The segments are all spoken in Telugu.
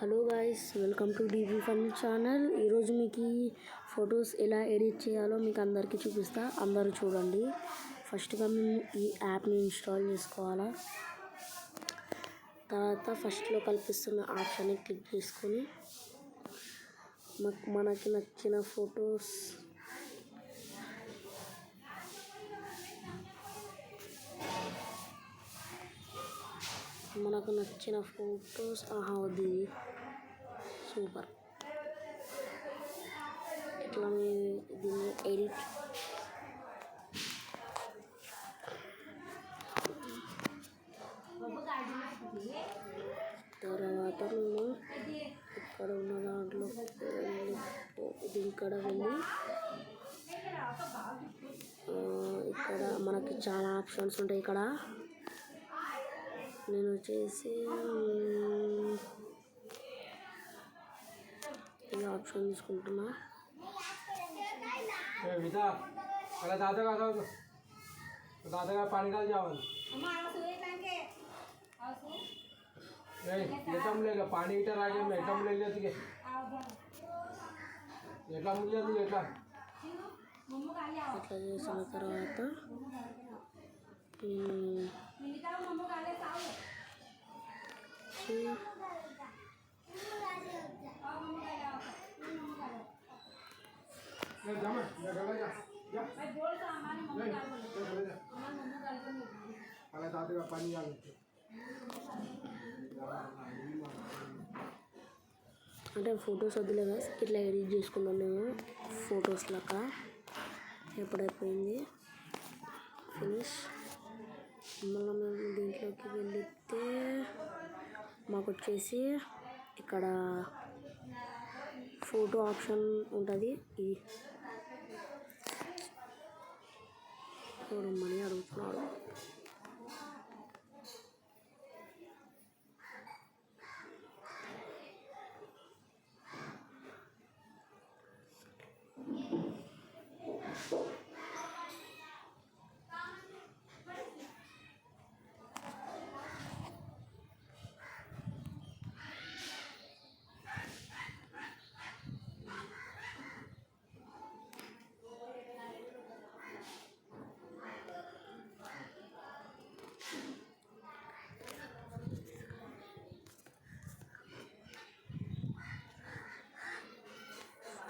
Hello guys welcome to DP fun channel. ఈరోజు మీకు ఈ ఫొటోస్ ఎలా ఎడిట్ చేయాలో మీకు అందరికీ చూపిస్తా. అందరూ చూడండి. ఫస్ట్గా మేము ఈ యాప్ని ఇన్స్టాల్ చేసుకోవాలా. తర్వాత ఫస్ట్లో కల్పిస్తున్న ఆప్షన్ని క్లిక్ చేసుకొని మాకు మనకి నచ్చిన ఫొటోస్ మనకు నచ్చిన ఫొటోస్. ఆహా వద్దు ఇది సూపర్ ఇట్లా దీన్ని ఎడిట్? తర్వాత నేను ఇక్కడ ఉన్న దాంట్లో ఇది ఇక్కడ వెళ్ళి ఇక్కడ మనకి చాలా ఆప్షన్స్ ఉంటాయి ఇక్కడ. నేను వచ్చేసి ఇది ఆప్షన్ తీసుకుంటున్నా దాదాగా దాదాగా పని కాదు చావాలి ఎట్లా లేదు పానీ ఇట రాగే ఎట్లా లేదు ఎట్లా ముందు ఎట్లా ఇట్లా చేసిన తర్వాత ada foto Nanti jaman, nanti kalau ya. Ya. Dari sini. Kalau nih? Foto seperti ya pada hari J finish. మళ్ళీ మేము దీంట్లోకి వెళితే మాకు వచ్చేసి ఇక్కడ ఫోటో ఆప్షన్ ఉంటుంది. ఇది చూడమని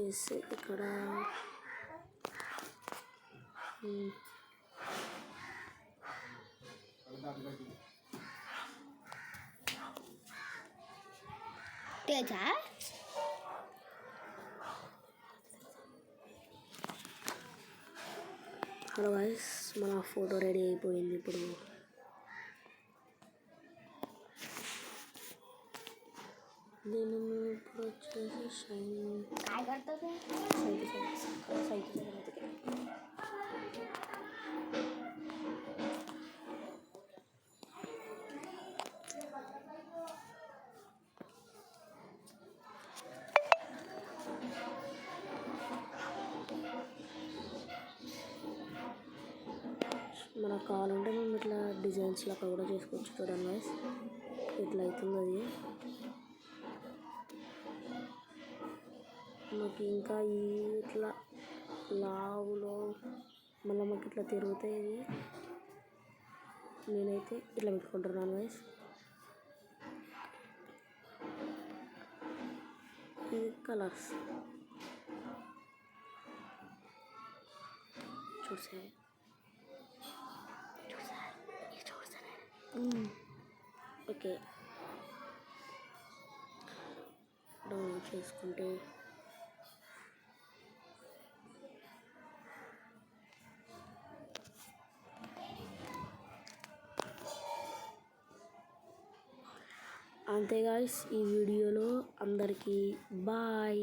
ఇది చేసి ఇక్కడ ఉమ్, తేజ హలో గైస్ మన ఫోటో రెడీ అయిపోయింది ఇప్పుడు నేను ఇప్పుడు వచ్చేసి మనకు కావాలంటే మేము ఇట్లా డిజైన్స్ అక్కడ కూడా చేసుకోవచ్చు చూడండి ఇట్లా అవుతుంది అది. మాకు ఇంకా ఇట్లా లావులో మళ్ళీ మాకు ఇట్లా తిరుగుతాయి ఇవి. నేనైతే ఇట్లా పెట్టుకుంటున్నాను వైస్. ఇది కలర్స్. చూసే ఓకే. డౌన్లోడ్ చేసుకుంటే అంతే గాయస్ ఈ వీడియోలో అందరికీ బాయ్